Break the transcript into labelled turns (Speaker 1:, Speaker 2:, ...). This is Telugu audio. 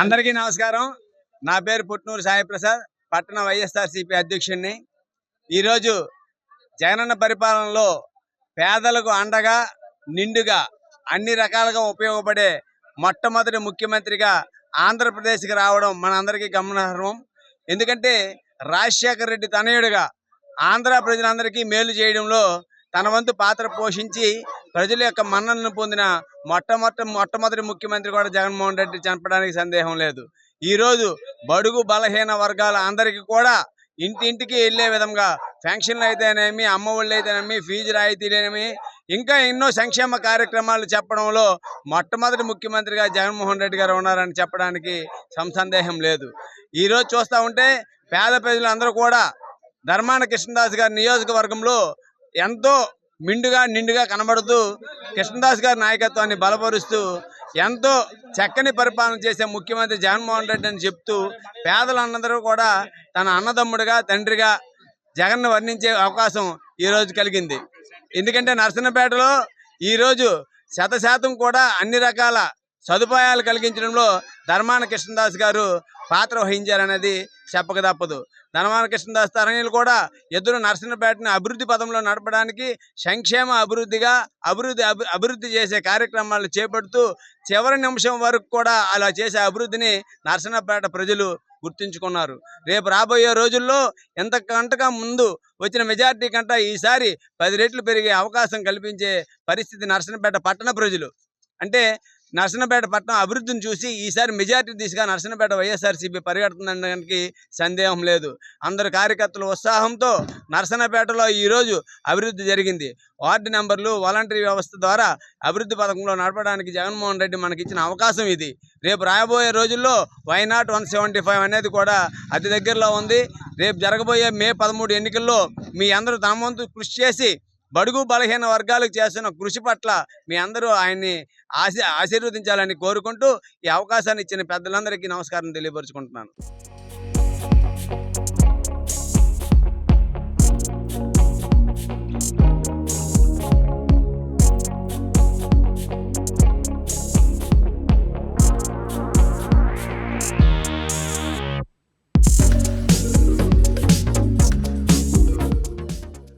Speaker 1: అందరికీ నమస్కారం. నా పేరు పుట్నూరు సాయి ప్రసాద్ పట్టణ వైఎస్ఆర్సీపీ అధ్యక్షుడిని. ఈరోజు జగనన్న పరిపాలనలో పేదలకు అండగా నిండుగా అన్ని రకాలుగా ఉపయోగపడే మొట్టమొదటి ముఖ్యమంత్రిగా ఆంధ్రప్రదేశ్కి రావడం మనందరికీ గమనార్హం. ఎందుకంటే రాజశేఖర రెడ్డి తనయుడిగా ఆంధ్ర ప్రజలందరికీ మేలు చేయడంలో తన వంతు పాత్ర పోషించి ప్రజల యొక్క మన్ననను పొందిన మొట్టమొట్ట మొట్టమొదటి ముఖ్యమంత్రి కూడా జగన్మోహన్ రెడ్డి చంపడానికి సందేహం లేదు. ఈరోజు బడుగు బలహీన వర్గాల అందరికీ కూడా ఇంటింటికి వెళ్ళే విధంగా పెన్షన్లు అయితేనేమి అమ్మ ఒళ్ళు అయితేనేమి ఫీజు రాయితీలేనేమి ఇంకా ఎన్నో సంక్షేమ కార్యక్రమాలు చెప్పడంలో మొట్టమొదటి ముఖ్యమంత్రిగా జగన్మోహన్ రెడ్డి గారు ఉన్నారని చెప్పడానికి సంసందేహం లేదు. ఈ రోజు చూస్తూ ఉంటే పేద ప్రజలందరూ కూడా ధర్మాన కృష్ణదాస్ గారి నియోజకవర్గంలో ఎంతో మిండుగా నిండుగా కనబడుతూ కృష్ణదాస్ గారి నాయకత్వాన్ని బలపరుస్తూ ఎంతో చక్కని పరిపాలన చేసే ముఖ్యమంత్రి జగన్మోహన్ రెడ్డి అని చెప్తూ పేదలందరూ కూడా తన అన్నదమ్ముడిగా తండ్రిగా జగన్ను వర్ణించే అవకాశం ఈ రోజు కలిగింది. ఎందుకంటే నర్సన్నపేటలో ఈరోజు శత శాతం కూడా అన్ని రకాల సదుపాయాలు కలిగించడంలో ధర్మాన కృష్ణదాస్ గారు పాత్ర వహించారనేది చెప్పక తప్పదు. ధర్మాన కృష్ణదాస్ తరణీలు కూడా ఎదురు నరసింహపేటను అభివృద్ధి పదంలో నడపడానికి సంక్షేమ అభివృద్ధిగా అభివృద్ధి అభి- అభివృద్ధి చేసే కార్యక్రమాలు చేపడుతూ చివరి నిమిషం వరకు కూడా అలా చేసే అభివృద్ధిని నరసింహపేట ప్రజలు గుర్తుంచుకున్నారు. రేపు రాబోయే రోజుల్లో ఎంతకంటగా ముందు వచ్చిన మెజార్టీ కంటే ఈసారి పది రెట్లు పెరిగే అవకాశం కల్పించే పరిస్థితి నర్సన్నపేట పట్టణ ప్రజలు. అంటే నర్సన్నపేట పట్టణం అభివృద్ధిని చూసి ఈసారి మెజార్టీ దిశగా నర్సన్నపేట వైఎస్ఆర్సీపీ పరిగెడుతుందనడానికి సందేహం లేదు. అందరు కార్యకర్తల ఉత్సాహంతో నర్సన్నపేటలో ఈరోజు అభివృద్ధి జరిగింది. వార్డు నెంబర్లు వాలంటరీ వ్యవస్థ ద్వారా అభివృద్ధి పథకంలో నడపడానికి జగన్మోహన్ రెడ్డి మనకి ఇచ్చిన అవకాశం ఇది. రేపు రాబోయే రోజుల్లో why not one seventy five అనేది కూడా అతి దగ్గరలో ఉంది. రేపు జరగబోయే మే పదమూడు ఎన్నికల్లో మీ అందరూ తమ వంతు కృషి చేసి బడుగు బలహీన వర్గాలకు చేస్తున్న కృషి పట్ల మీ అందరూ ఆయన్ని ఆశీ ఆశీర్వదించాలని కోరుకుంటూ ఈ అవకాశాన్ని ఇచ్చిన పెద్దలందరికీ నమస్కారం తెలియపరుచుకుంటున్నాను.